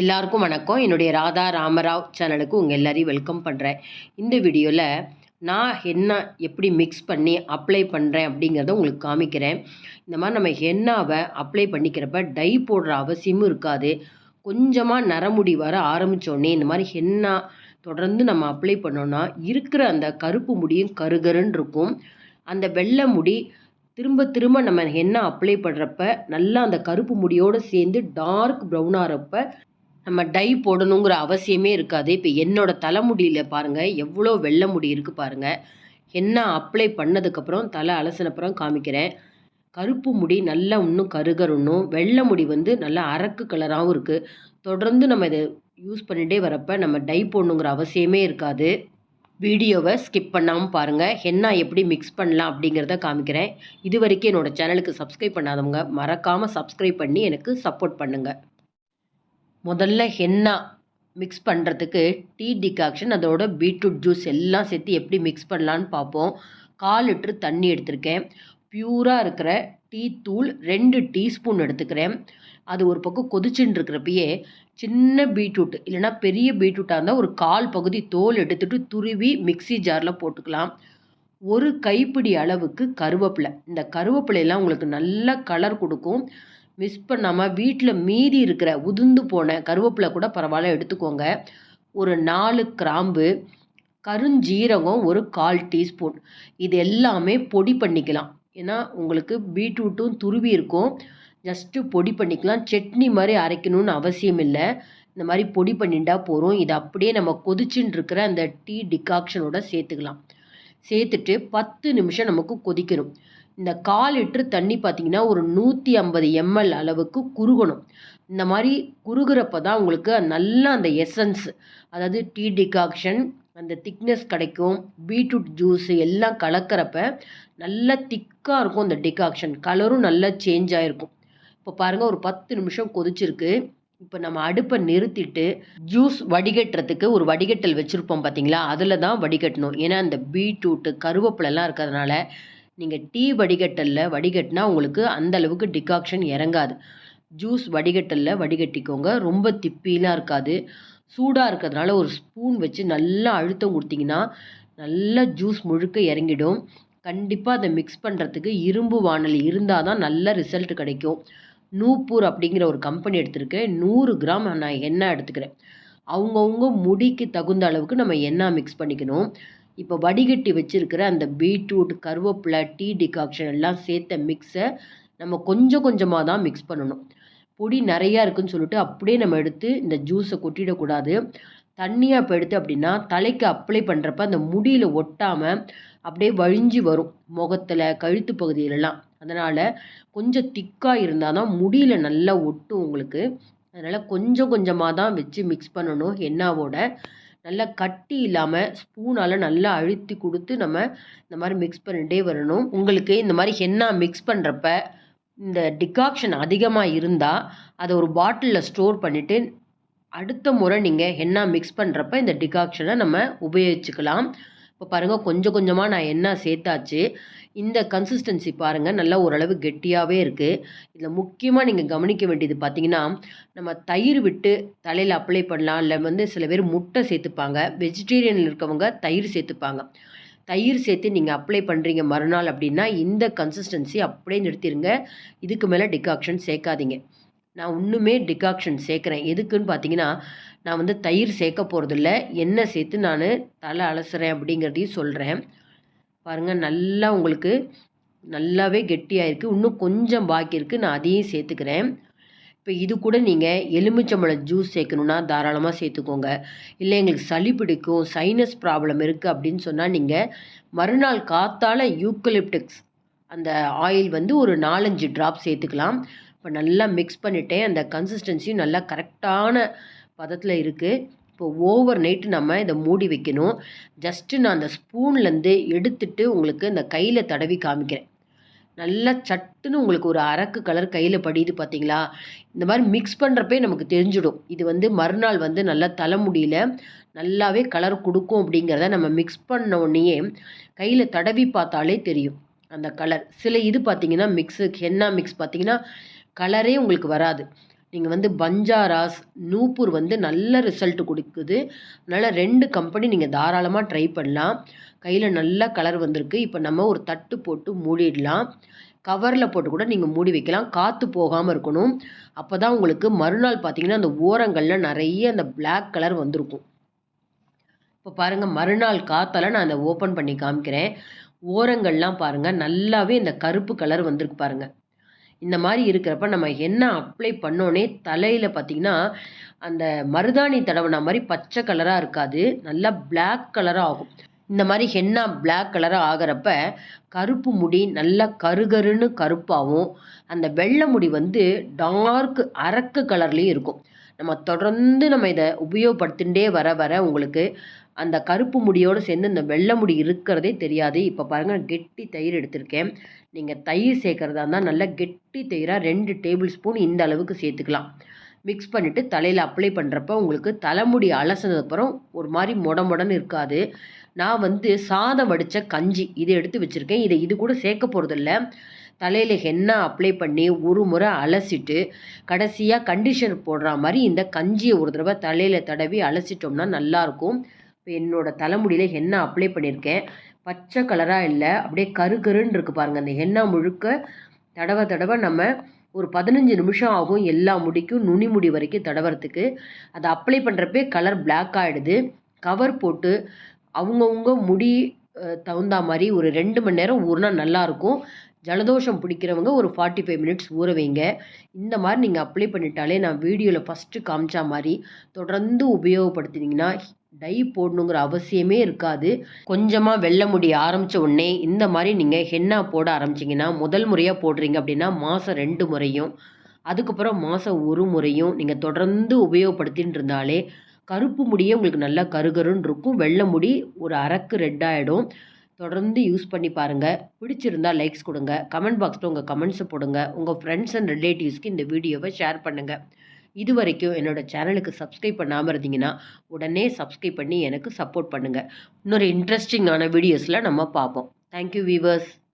எல்லாருக்கும் வணக்கம். என்னுடைய ராதா ராமராவ் சேனலுக்கு உங்கள் எல்லாரையும் வெல்கம் பண்ணுறேன் இந்த வீடியோவில் நான் ஹென்னா எப்படி மிக்ஸ் பண்ணி அப்ளை பண்ணுறேன் அப்படிங்கிறத உங்களுக்கு காமிக்கிறேன். இந்த மாதிரி நம்ம ஹென்னாவை அப்ளை பண்ணிக்கிறப்ப டை போடுற அவசியமும் இருக்காது. கொஞ்சமாக நரமுடி வர ஆரம்பித்தோடனே இந்த மாதிரி ஹென்னா தொடர்ந்து நம்ம அப்ளை பண்ணோன்னா இருக்கிற அந்த கருப்பு முடியும் கருகருன்னு இருக்கும். அந்த வெள்ளை முடி திரும்ப திரும்ப நம்ம ஹென்னா அப்ளை பண்ணுறப்ப நல்லா அந்த கருப்பு முடியோடு சேர்ந்து டார்க் ப்ரௌனாகிறப்ப நம்ம டை போடணுங்கிற அவசியமே இருக்காது. இப்போ என்னோடய தலைமுடியில் பாருங்கள் எவ்வளோ வெள்ளை முடி இருக்குது பாருங்கள் என்ன அப்ளை பண்ணதுக்கப்புறம் தலை அலசினப்புறம் காமிக்கிறேன். கருப்பு முடி நல்லா இன்னும் கருகருன்னும் வெள்ளை முடி வந்து நல்லா அரக்கு கலராகவும் இருக்குது தொடர்ந்து நம்ம இதை யூஸ் பண்ணிகிட்டே வரப்போ நம்ம டை போடணுங்கிற அவசியமே இருக்காது. வீடியோவை ஸ்கிப் பண்ணாமல் பாருங்கள் ஹென்னா எப்படி மிக்ஸ் பண்ணலாம் அப்படிங்கிறத காமிக்கிறேன். இது வரைக்கும் என்னோடய சேனலுக்கு சப்ஸ்கிரைப் பண்ணாதவங்க மறக்காமல் சப்ஸ்கிரைப் பண்ணி எனக்கு சப்போர்ட் பண்ணுங்கள் முதல்ல ஹென்னா மிக்ஸ் பண்ணுறதுக்கு டீ டிகாக்ஷன் அதோட பீட்ரூட் ஜூஸ் எல்லாம் சேர்த்து எப்படி மிக்ஸ் பண்ணலான்னு பார்ப்போம். கால் லிட்ரு தண்ணி எடுத்திருக்கேன். ப்யூராக இருக்கிற டீ தூள் ரெண்டு டீஸ்பூன் எடுத்துக்கிறேன். அது ஒரு பக்கம் கொதிச்சுட்டு இருக்கிறப்பயே சின்ன பீட்ரூட் இல்லைனா பெரிய பீட்ரூட்டாக இருந்தால் ஒரு கால் பகுதி தோல் எடுத்துகிட்டு துருவி மிக்சி ஜாரில் போட்டுக்கலாம். ஒரு கைப்பிடி அளவுக்கு கருவேப்பிலை. இந்த கருவேப்பிலையெல்லாம் உங்களுக்கு நல்ல கலர் கொடுக்கும். மிஸ் பண்ணாமல் வீட்டில் மீதி இருக்கிற உதிர்ந்து போன கருவேப்பிலை கூட பரவாயில்ல எடுத்துக்கோங்க. ஒரு நாலு கிராம்பு கருஞ்சீரகம் ஒரு கால் டீஸ்பூன். இது எல்லாமே பொடி பண்ணிக்கலாம். ஏன்னா உங்களுக்கு பீட்ரூட்டும் துருவி இருக்கும். ஜஸ்ட்டு பொடி பண்ணிக்கலாம். சட்னி மாதிரி அரைக்கணும்னு அவசியம் இல்லை. இந்த மாதிரி பொடி பண்ணிட்டா போகிறோம் இதை அப்படியே நம்ம கொதிச்சுன்னு இருக்கிற அந்த டீ டிகாக்ஷனோட சேர்த்துக்கலாம். சேர்த்துட்டு பத்து நிமிஷம் நமக்கு கொதிக்கணும். இந்த கால் லிட்ரு தண்ணி பார்த்தீங்கன்னா ஒரு நூற்றி ஐம்பது எம்எல் அளவுக்கு குறுகணும். இந்த மாதிரி குறுகிறப்ப தான் உங்களுக்கு நல்லா அந்த எசன்ஸ் அதாவது டீ டிகாக்ஷன் அந்த திக்னஸ் கிடைக்கும். பீட்ரூட் ஜூஸ் எல்லாம் கலக்கிறப்ப நல்லா திக்காக இருக்கும் அந்த டிகாக்ஷன் கலரும் நல்லா சேஞ்ச் ஆகிருக்கும் இப்போ பாருங்கள் ஒரு பத்து நிமிஷம் கொதிச்சிருக்கு. இப்போ நம்ம அடுப்பை நிறுத்திட்டு ஜூஸ் வடிகட்டுறதுக்கு ஒரு வடிகட்டல் வச்சுருப்போம் பார்த்தீங்களா அதில் தான் வடிகட்டணும். ஏன்னா அந்த பீட்ரூட்டு கருவேப்பிலெல்லாம் இருக்கிறதுனால நீங்கள் டீ வடிகட்டலில் வடிகட்டினா உங்களுக்கு அந்தளவுக்கு டிகாக்ஷன் இறங்காது. ஜூஸ் வடிகட்டலில் வடிகட்டிக்கோங்க. ரொம்ப திப்பிலாம் இருக்காது. சூடாக இருக்கிறதுனால ஒரு ஸ்பூன் வச்சு நல்லா அழுத்தம் கொடுத்தீங்கன்னா நல்லா ஜூஸ் முழுக்க இறங்கிடும். கண்டிப்பாக அதை மிக்ஸ் பண்ணுறதுக்கு இரும்பு வானல் இருந்தால் தான் நல்ல ரிசல்ட் கிடைக்கும். நூப்பூர் அப்படிங்கிற ஒரு கம்பெனி எடுத்திருக்கேன். நூறு கிராம் நான் எண்ணெய் எடுத்துக்கிறேன். அவங்கவுங்க முடிக்கு தகுந்த அளவுக்கு நம்ம எண்ணெய் மிக்ஸ் பண்ணிக்கணும். இப்போ வடிகட்டி வச்சுருக்கிற அந்த பீட்ரூட் கருவேப்பிலை டீ டிகாக்ஷன் எல்லாம் சேர்த்த மிக்ஸை நம்ம கொஞ்சம் கொஞ்சமாக தான் மிக்ஸ் பண்ணணும். பொடி நிறையா இருக்குதுன்னு சொல்லிட்டு அப்படியே நம்ம எடுத்து இந்த ஜூஸை கொட்டிடக்கூடாது. தண்ணியாக இப்போ எடுத்து அப்படின்னா தலைக்கு அப்ளை பண்ணுறப்ப அந்த முடியில் ஒட்டாமல் அப்படியே வழிஞ்சு வரும் முகத்தில் கழுத்து பகுதியிலலாம். அதனால் கொஞ்சம் திக்காக இருந்தால் தான் முடியில் நல்லா ஒட்டும் உங்களுக்கு. அதனால் கொஞ்சம் கொஞ்சமாக தான் வச்சு மிக்ஸ் பண்ணணும் என்னாவோட நல்லா கட்டி இல்லாமல் ஸ்பூனால் நல்லா அழுத்தி கொடுத்து நம்ம இந்த மாதிரி மிக்ஸ் பண்ணிகிட்டே வரணும். உங்களுக்கு இந்த மாதிரி ஹென்னா மிக்ஸ் பண்ணுறப்ப இந்த டிகாக்ஷன் அதிகமாக இருந்தால் அதை ஒரு பாட்டிலில் ஸ்டோர் பண்ணிவிட்டு அடுத்த முறை நீங்கள் ஹென்னா மிக்ஸ் பண்ணுறப்ப இந்த டிகாக்ஷனை நம்ம உபயோகிச்சுக்கலாம். இப்போ பாருங்கள் கொஞ்சம் கொஞ்சமாக நான் என்ன சேர்த்தாச்சு. இந்த கன்சிஸ்டன்சி பாருங்கள் நல்லா ஓரளவு கெட்டியாகவே இருக்குது இதில் முக்கியமாக நீங்கள் கவனிக்க வேண்டியது பார்த்தீங்கன்னா நம்ம தயிர் விட்டு தலையில் அப்ளை பண்ணலாம். இல்லை வந்து சில பேர் முட்டை சேர்த்துப்பாங்க. வெஜிடேரியனில் இருக்கவங்க தயிர் சேர்த்துப்பாங்க. தயிர் சேர்த்து நீங்கள் அப்ளை பண்ணுறீங்க மறுநாள் அப்படின்னா இந்த கன்சிஸ்டன்சி அப்படியே நிறுத்திடுங்க இதுக்கு மேலே டிகாக்ஷன் சேர்க்காதீங்க. நான் இன்னுமே டிகாக்ஷன் சேர்க்குறேன். எதுக்குன்னு பார்த்தீங்கன்னா நான் வந்து தயிர் சேர்க்க போகிறதில்ல எண்ணெய் சேர்த்து நான் தலை அலசுகிறேன் அப்படிங்கிறதையும் சொல்கிறேன் பாருங்கள் நல்லா உங்களுக்கு நல்லாவே கெட்டியாயிருக்கு. இன்னும் கொஞ்சம் பாக்கி இருக்குது நான் அதையும் சேர்த்துக்கிறேன். இப்போ இது கூட நீங்கள் எலுமிச்சம்பழம் ஜூஸ் சேர்க்கணுன்னா தாராளமாக சேர்த்துக்கோங்க. இல்லை எங்களுக்கு சளி பிடிக்கும் சைனஸ் ப்ராப்ளம் இருக்குது அப்படின்னு சொன்னால் நீங்கள் மறுநாள் காத்தால் யூக்கலிப்டிக்ஸ் அந்த ஆயில் வந்து ஒரு நாலஞ்சு ட்ராப் சேர்த்துக்கலாம். இப்போ நல்லா மிக்ஸ் பண்ணிவிட்டேன் அந்த கன்சிஸ்டன்சியும் நல்லா கரெக்டான பதத்தில் இருக்குது இப்போ ஓவர் நைட்டு நம்ம இதை மூடி வைக்கணும். ஜஸ்ட்டு நான் அந்த ஸ்பூன்லேருந்து எடுத்துட்டு உங்களுக்கு இந்த கையில் தடவி காமிக்கிறேன். நல்லா சட்டுன்னு உங்களுக்கு ஒரு அரக்கு கலர் கையில் படியுது பார்த்தீங்களா இந்த மாதிரி மிக்ஸ் பண்ணுறப்பே நமக்கு தெரிஞ்சிடும். இது வந்து மறுநாள் வந்து நல்லா தலைமுடியில் நல்லாவே கலர் கொடுக்கும் அப்படிங்கிறத நம்ம மிக்ஸ் பண்ண உடனேயே கையில் தடவி பார்த்தாலே தெரியும் அந்த கலர் சில இது பார்த்தீங்கன்னா மிக்ஸு ஹென்னா மிக்ஸ் பார்த்தீங்கன்னா கலரே உங்களுக்கு வராது. நீங்கள் வந்து பஞ்சாராஸ் நூப்பூர் வந்து நல்ல ரிசல்ட் கொடுக்குது. அதனால் ரெண்டு கம்பெனி நீங்கள் தாராளமாக ட்ரை பண்ணலாம். கையில் நல்ல கலர் வந்திருக்கு. இப்போ நம்ம ஒரு தட்டு போட்டு மூடிடலாம். கவரில் போட்டு கூட நீங்கள் மூடி வைக்கலாம். காற்று போகாமல் இருக்கணும். அப்போ தான் உங்களுக்கு மறுநாள் பார்த்தீங்கன்னா அந்த ஓரங்களில் நிறைய அந்த பிளாக் கலர் வந்திருக்கும். இப்போ பாருங்கள் மறுநாள் காற்றால நான் அதை ஓப்பன் பண்ணி காமிக்கிறேன். ஓரங்கள்லாம் பாருங்கள் நல்லாவே இந்த கருப்பு கலர் வந்திருக்கு பாருங்கள் இந்த மாதிரி இருக்கிறப்ப நம்ம என்ன அப்ளை பண்ணோன்னே தலையில் பார்த்திங்கன்னா அந்த மருதாணி தடவின மாதிரி பச்சை கலராக இருக்காது. நல்லா பிளாக் கலராக ஆகும். இந்த மாதிரி ஹென்னா பிளாக் கலராக ஆகிறப்ப கருப்பு முடி நல்லா கருகருன்னு கருப்பாகவும் அந்த வெள்ளை முடி வந்து டார்க் அரக்கு கலர்லேயும் இருக்கும். நம்ம தொடர்ந்து நம்ம இதை உபயோகப்படுத்திகிட்டே வர வர உங்களுக்கு அந்த கருப்பு முடியோடு சேர்ந்து இந்த வெள்ளை முடி இருக்கிறதே தெரியாது. இப்போ பாருங்கள் கெட்டி தயிர் எடுத்திருக்கேன். நீங்கள் தயிர் சேர்க்குறதா இருந்தால் நல்லா கெட்டி தயிராக ரெண்டு டேபிள் ஸ்பூன் இந்த அளவுக்கு சேர்த்துக்கலாம். மிக்ஸ் பண்ணிவிட்டு தலையில் அப்ளை பண்ணுறப்ப உங்களுக்கு தலைமுடி அலசினதுக்கப்புறம் ஒரு மாதிரி மொட மொடன்னு இருக்காது. நான் வந்து சாதம் வடித்த கஞ்சி இதை எடுத்து வச்சுருக்கேன். இதை இது கூட சேர்க்க போகிறதில்ல தலையில் ஹென்னா அப்ளை பண்ணி ஒரு முறை அலசிட்டு கடைசியாக கண்டிஷனர் போடுற மாதிரி இந்த கஞ்சியை ஒரு தடவை தலையில் தடவி அலசிட்டோம்னா நல்லாயிருக்கும் இப்போ என்னோடய தலைமுடியில் ஹென்னா அப்ளை பண்ணியிருக்கேன் பச்சை கலராக இல்லை. அப்படியே கரு கருன்னு இருக்குது பாருங்கள் அந்த ஹென்னா முழுக்க தடவை தடவை நம்ம ஒரு பதினஞ்சு நிமிஷம் ஆகும் எல்லா முடிக்கும் நுனி முடி வரைக்கும் தடவறதுக்கு. அதை அப்ளை பண்ணுறப்பே கலர் பிளாக் ஆகிடுது கவர் போட்டு அவங்கவுங்க முடி தகுந்தா மாதிரி ஒரு ரெண்டு மணி நேரம் ஊறினா நல்லாயிருக்கும் ஜலதோஷம் பிடிக்கிறவங்க ஒரு ஃபார்ட்டி ஃபைவ் மினிட்ஸ் ஊற வைங்க. இந்த மாதிரி நீங்கள் அப்ளை பண்ணிட்டாலே நான் வீடியோவில் ஃபஸ்ட்டு காமிச்சா மாதிரி தொடர்ந்து உபயோகப்படுத்தினீங்கன்னா டை போடணுங்கிற அவசியமே இருக்காது. கொஞ்சமாக வெள்ளை முடி ஆரம்பித்த உடனே இந்த மாதிரி நீங்கள் ஹென்னா போட ஆரம்பிச்சிங்கன்னா முதல் முறையாக போடுறீங்க அப்படின்னா மாதம் ரெண்டு முறையும் அதுக்கப்புறம் மாதம் ஒரு முறையும் நீங்கள் தொடர்ந்து உபயோகப்படுத்தின்னு இருந்தாலே கருப்பு முடியே உங்களுக்கு நல்லா கருகருன்னு இருக்கும். வெள்ளை முடி ஒரு அரக்கு ரெட் ஆகிடும் தொடர்ந்து யூஸ் பண்ணி பாருங்கள் பிடிச்சிருந்தா லைக்ஸ் கொடுங்க. கமெண்ட் பாக்ஸில் உங்கள் கமெண்ட்ஸை போடுங்க. உங்கள் ஃப்ரெண்ட்ஸ் அண்ட் ரிலேட்டிவ்ஸ்க்கு இந்த வீடியோவை ஷேர் பண்ணுங்கள் இது வரைக்கும் என்னோடய சேனலுக்கு சப்ஸ்கிரைப் பண்ணாமல் இருந்தீங்கன்னா உடனே சப்ஸ்கிரைப் பண்ணி எனக்கு சப்போர்ட் பண்ணுங்கள் இன்னொரு இன்ட்ரெஸ்டிங்கான வீடியோஸில் நம்ம பார்ப்போம். Thank you viewers